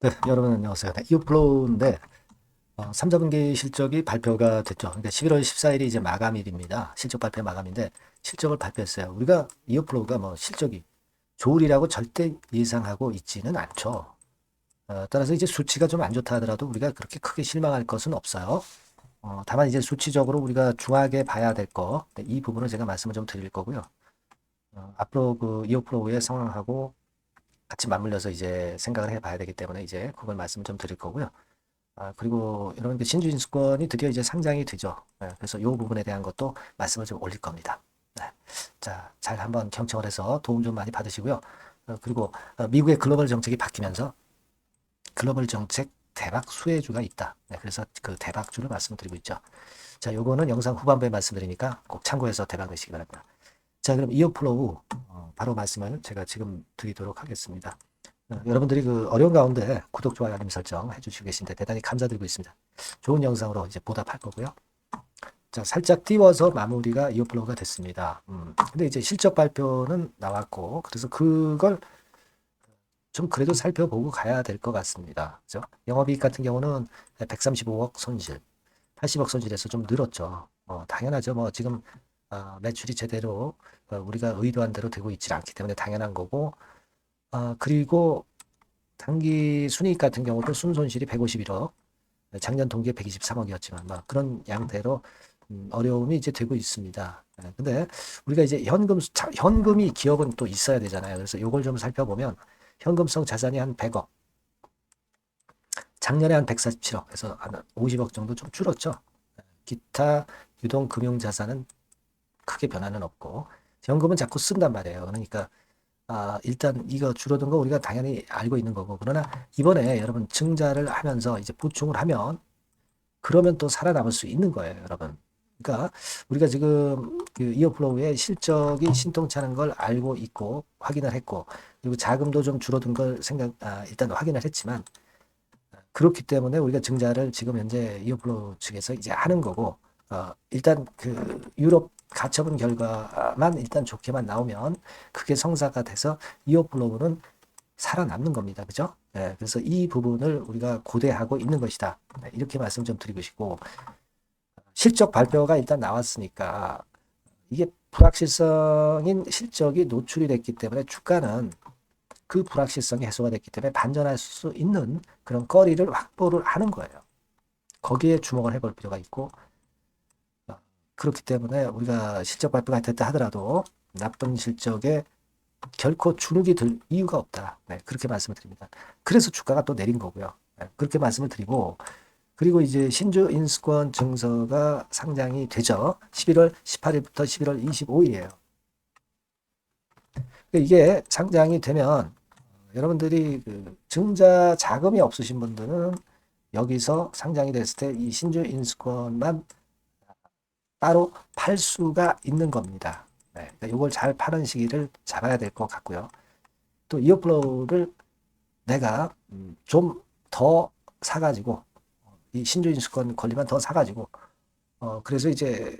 네, 여러분 안녕하세요. 네, 이오플로우인데 어, 3자분기 실적이 발표가 됐죠. 그러니까 11월 14일이 이제 마감일입니다. 실적 발표 마감인데 실적을 발표했어요. 우리가 이오플로우가 뭐 실적이 좋으리라고 절대 예상하고 있지는 않죠. 어, 따라서 이제 수치가 좀 안 좋다 하더라도 우리가 그렇게 크게 실망할 것은 없어요. 어, 다만 이제 수치적으로 우리가 중하게 봐야 될 거, 네, 이 부분을 제가 말씀을 좀 드릴 거고요. 어, 앞으로 그 이오플로우의 상황하고 같이 맞물려서 이제 생각을 해봐야 되기 때문에 이제 그걸 말씀 좀 드릴 거고요. 아, 그리고 여러분 그 신주인수권이 드디어 이제 상장이 되죠. 네, 그래서 이 부분에 대한 것도 말씀을 좀 올릴 겁니다. 네. 자, 잘 한번 경청을 해서 도움 좀 많이 받으시고요. 어, 그리고 어, 미국의 글로벌 정책이 바뀌면서 글로벌 정책 대박 수혜주가 있다. 네, 그래서 그 대박주를 말씀드리고 있죠. 자, 요거는 영상 후반부에 말씀드리니까 꼭 참고해서 대박 내시기 바랍니다. 자, 그럼 이어플로우 어, 바로 말씀을 제가 지금 드리도록 하겠습니다. 어, 여러분들이 그 어려운 가운데 구독, 좋아요, 알림 설정 해주시고 계신데 대단히 감사드리고 있습니다. 좋은 영상으로 이제 보답할 거고요. 자, 살짝 띄워서 마무리가 이어플로우가 됐습니다. 음, 근데 이제 실적 발표는 나왔고, 그래서 그걸 좀 그래도 살펴보고 가야 될 것 같습니다. 그죠? 영업이익 같은 경우는 135억 손실, 80억 손실에서 좀 늘었죠. 어, 당연하죠. 뭐 지금 어, 매출이 제대로 어, 우리가 의도한 대로 되고 있지 않기 때문에 당연한 거고, 어, 그리고 단기 순이익 같은 경우도 순손실이 151억, 작년 동기에 123억이었지만 막 그런 양태로 음, 어려움이 이제 되고 있습니다. 예, 근데 우리가 이제 현금 자, 현금이 기업은 또 있어야 되잖아요. 그래서 요걸 좀 살펴보면 현금성 자산이 한 100억, 작년에 한 147억, 그래서 한 50억 정도 좀 줄었죠. 예, 기타 유동 금융 자산은 크게 변화는 없고 현금은 자꾸 쓴단 말이에요. 그러니까 아, 일단 이거 줄어든 거 우리가 당연히 알고 있는 거고 그러나 이번에 여러분 증자를 하면서 이제 보충을 하면 그러면 또 살아남을 수 있는 거예요, 여러분. 그러니까 우리가 지금 그 이어플로우의 실적이 신통찮은 걸 알고 있고 확인을 했고 그리고 자금도 좀 줄어든 걸 생각 아, 일단 확인을 했지만 그렇기 때문에 우리가 증자를 지금 현재 이어플로우 측에서 이제 하는 거고 어, 일단 그 유럽 가처분 결과만 일단 좋게만 나오면 그게 성사가 돼서 이어플로우는 살아남는 겁니다. 그죠? 네, 그래서 이 부분을 우리가 고대하고 있는 것이다. 네, 이렇게 말씀 좀 드리고 싶고 실적 발표가 일단 나왔으니까 이게 불확실성인 실적이 노출이 됐기 때문에 주가는 그 불확실성이 해소가 됐기 때문에 반전할 수 있는 그런 거리를 확보를 하는 거예요. 거기에 주목을 해볼 필요가 있고 그렇기 때문에 우리가 실적 발표가 됐다 하더라도 나쁜 실적에 결코 주눅이 들 이유가 없다. 네, 그렇게 말씀을 드립니다. 그래서 주가가 또 내린 거고요. 네, 그렇게 말씀을 드리고 그리고 이제 신주 인수권 증서가 상장이 되죠. 11월 18일부터 11월 25일이에요. 이게 상장이 되면 여러분들이 그 증자 자금이 없으신 분들은 여기서 상장이 됐을 때 이 신주 인수권만 따로 팔 수가 있는 겁니다. 네, 그러니까 이걸 잘 파는 시기를 잡아야 될 것 같고요. 또 이어플로우를 내가 음, 좀더 사가지고 이 신주인수권 권리만 더 사가지고 어 그래서 이제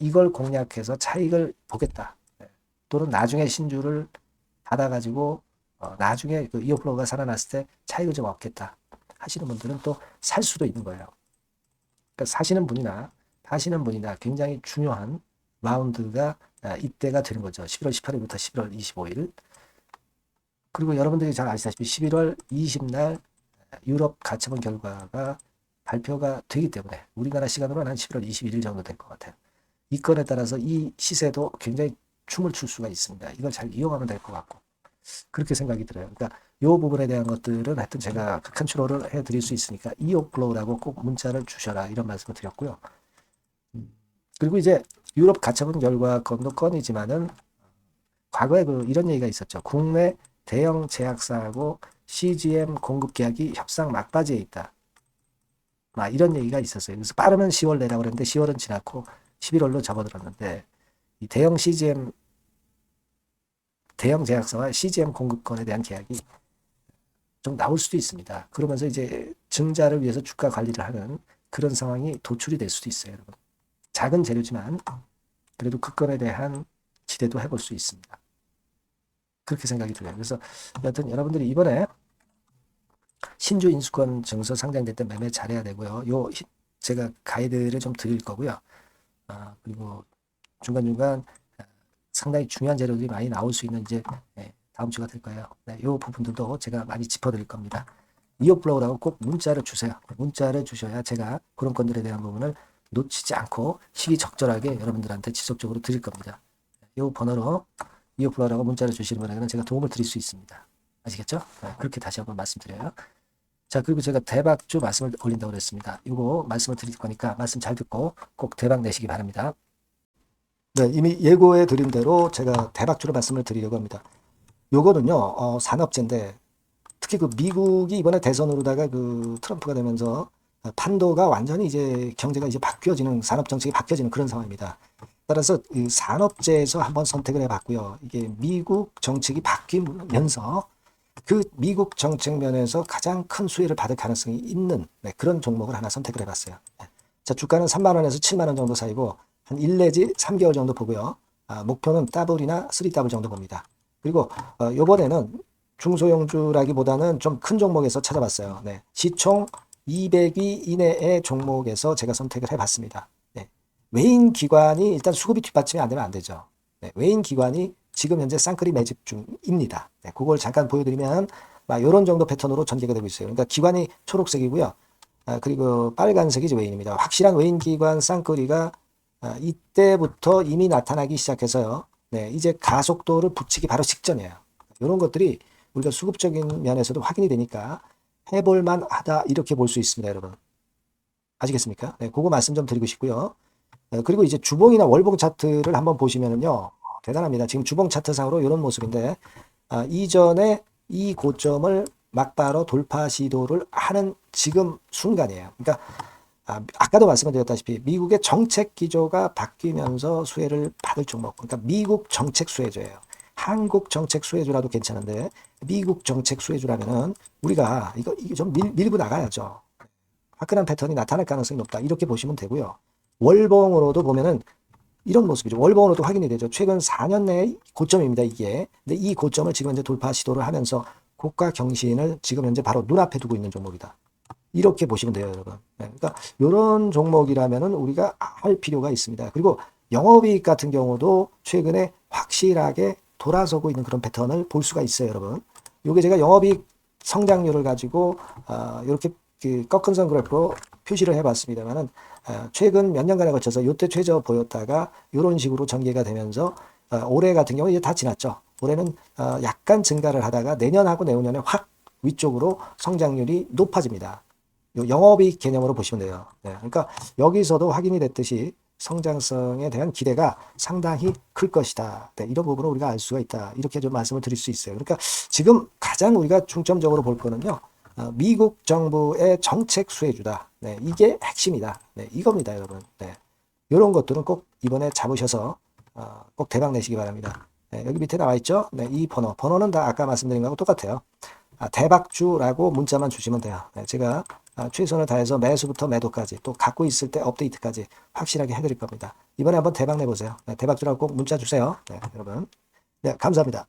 이걸 공략해서 차익을 보겠다. 네. 또는 나중에 신주를 받아가지고 어 나중에 그 이어플로우가 살아났을 때 차익을 좀 얻겠다 하시는 분들은 또 살 수도 있는 거예요. 그러니까 사시는 분이나 하시는 분이나 굉장히 중요한 라운드가 아, 이때가 되는 거죠. 11월 18일부터 11월 25일. 그리고 여러분들이 잘 아시다시피 11월 20날 유럽 가처분 결과가 발표가 되기 때문에 우리나라 시간으로는 한 11월 21일 정도 될 것 같아요. 이 건에 따라서 이 시세도 굉장히 춤을 출 수가 있습니다. 이걸 잘 이용하면 될 것 같고 그렇게 생각이 들어요. 그러니까 이 부분에 대한 것들은 하여튼 제가 컨트롤을 해드릴 수 있으니까 이오플로우라고 꼭 문자를 주셔라 이런 말씀을 드렸고요. 그리고 이제 유럽 가처분 결과 건도 건이지만은 과거에 그 이런 얘기가 있었죠. 국내 대형 제약사하고 CGM 공급 계약이 협상 막바지에 있다. 막 이런 얘기가 있었어요. 그래서 빠르면 10월 내라고 그랬는데 10월은 지났고 11월로 접어들었는데 이 대형 CGM 대형 제약사와 CGM 공급권에 대한 계약이 좀 나올 수도 있습니다. 그러면서 이제 증자를 위해서 주가 관리를 하는 그런 상황이 도출이 될 수도 있어요, 여러분. 작은 재료지만 그래도 그 건에 대한 기대도 해볼 수 있습니다. 그렇게 생각이 들어요. 그래서 여하튼 여러분들이 이번에 신주 인수권 증서 상장될 때 매매 잘해야 되고요. 요 히- 제가 가이드를 좀 드릴 거고요. 아, 그리고 중간중간 아, 상당히 중요한 재료들이 많이 나올 수 있는 이제 네, 다음 주가 될 거예요. 네, 요 부분들도 제가 많이 짚어드릴 겁니다. 이어플로우라고 꼭 문자를 주세요. 문자를 주셔야 제가 그런 건들에 대한 부분을 놓치지 않고 시기적절하게 여러분들한테 지속적으로 드릴 겁니다. 이 번호로 이어플로우라고 문자를 주시는 분에게는 제가 도움을 드릴 수 있습니다. 아시겠죠? 네, 그렇게 다시 한번 말씀드려요. 자, 그리고 제가 대박주 말씀을 올린다고 그랬습니다. 이거 말씀을 드릴 거니까 말씀 잘 듣고 꼭 대박 내시기 바랍니다. 네, 이미 예고해 드린 대로 제가 대박주로 말씀을 드리려고 합니다. 요거는요, 어, 산업재인데 특히 그 미국이 이번에 대선으로다가 그 트럼프가 되면서 판도가 완전히 이제 경제가 이제 바뀌어지는 산업 정책이 바뀌어지는 그런 상황입니다. 따라서 이 산업재에서 한번 선택을 해봤고요. 이게 미국 정책이 바뀌면서 그 미국 정책 면에서 가장 큰 수혜를 받을 가능성이 있는 네, 그런 종목을 하나 선택을 해봤어요. 네. 자 주가는 3만 원에서 7만 원 정도 사이고 한 1 내지 3개월 정도 보고요. 아, 목표는 더블이나 3더블 정도 봅니다. 그리고 어, 이번에는 중소형주라기보다는 좀 큰 종목에서 찾아봤어요. 네. 시총 200위 이내의 종목에서 제가 선택을 해봤습니다. 네. 외인 기관이 일단 수급이 뒷받침이 안 되면 안 되죠. 네. 외인 기관이 지금 현재 쌍끌이 매집 중입니다. 네. 그걸 잠깐 보여드리면 막 이런 정도 패턴으로 전개가 되고 있어요. 그러니까 기관이 초록색이고요. 아, 그리고 빨간색이 외인입니다. 확실한 외인 기관 쌍끌이가 아, 이때부터 이미 나타나기 시작해서요. 네, 이제 가속도를 붙이기 바로 직전이에요. 이런 것들이 우리가 수급적인 면에서도 확인이 되니까 해볼만 하다 이렇게 볼 수 있습니다, 여러분. 아시겠습니까? 네, 그거 말씀 좀 드리고 싶고요. 네, 그리고 이제 주봉이나 월봉 차트를 한번 보시면은요, 어, 대단합니다. 지금 주봉 차트상으로 이런 모습인데, 아, 이전에 이 고점을 막바로 돌파 시도를 하는 지금 순간이에요. 그러니까 아, 아까도 말씀드렸다시피 미국의 정책 기조가 바뀌면서 수혜를 받을 종목. 그러니까 미국 정책 수혜주예요. 한국 정책 수혜주라도 괜찮은데 미국 정책 수혜주라면은 우리가 이거 이게 좀 밀, 밀고 나가야죠. 화끈한 패턴이 나타날 가능성이 높다. 이렇게 보시면 되고요. 월봉으로도 보면은 이런 모습이죠. 월봉으로도 확인이 되죠. 최근 4년 내의 고점입니다. 이게. 근데 이 고점을 지금 현재 돌파 시도를 하면서 고가 경신을 지금 현재 바로 눈앞에 두고 있는 종목이다. 이렇게 보시면 돼요, 여러분. 네, 그러니까 이런 종목이라면은 우리가 할 필요가 있습니다. 그리고 영업이익 같은 경우도 최근에 확실하게 돌아서고 있는 그런 패턴을 볼 수가 있어요, 여러분. 요게 제가 영업이익 성장률을 가지고 어, 이렇게 그 꺾은 선 그래프로 표시를 해봤습니다만은 어, 최근 몇 년간에 걸쳐서 요때 최저 보였다가 이런 식으로 전개가 되면서 어, 올해 같은 경우 이제 다 지났죠. 올해는 어, 약간 증가를 하다가 내년하고 내후년에 확 위쪽으로 성장률이 높아집니다. 요 영업이익 개념으로 보시면 돼요. 네, 그러니까 여기서도 확인이 됐듯이 성장성에 대한 기대가 상당히 클 것이다. 네, 이런 부분을 우리가 알 수가 있다. 이렇게 좀 말씀을 드릴 수 있어요. 그러니까 지금 가장 우리가 중점적으로 볼 거는요. 어, 미국 정부의 정책 수혜주다. 네, 이게 핵심이다. 네, 이겁니다, 여러분. 네, 이런 것들은 꼭 이번에 잡으셔서 어, 꼭 대박 내시기 바랍니다. 네, 여기 밑에 나와 있죠? 네, 이 번호. 번호는 다 아까 말씀드린 거하고 똑같아요. 아, 대박주라고 문자만 주시면 돼요. 네, 제가 아, 최선을 다해서 매수부터 매도까지 또 갖고 있을 때 업데이트까지 확실하게 해드릴 겁니다. 이번에 한번 대박 내보세요. 네, 대박주라고 꼭 문자 주세요. 네, 여러분. 네, 감사합니다.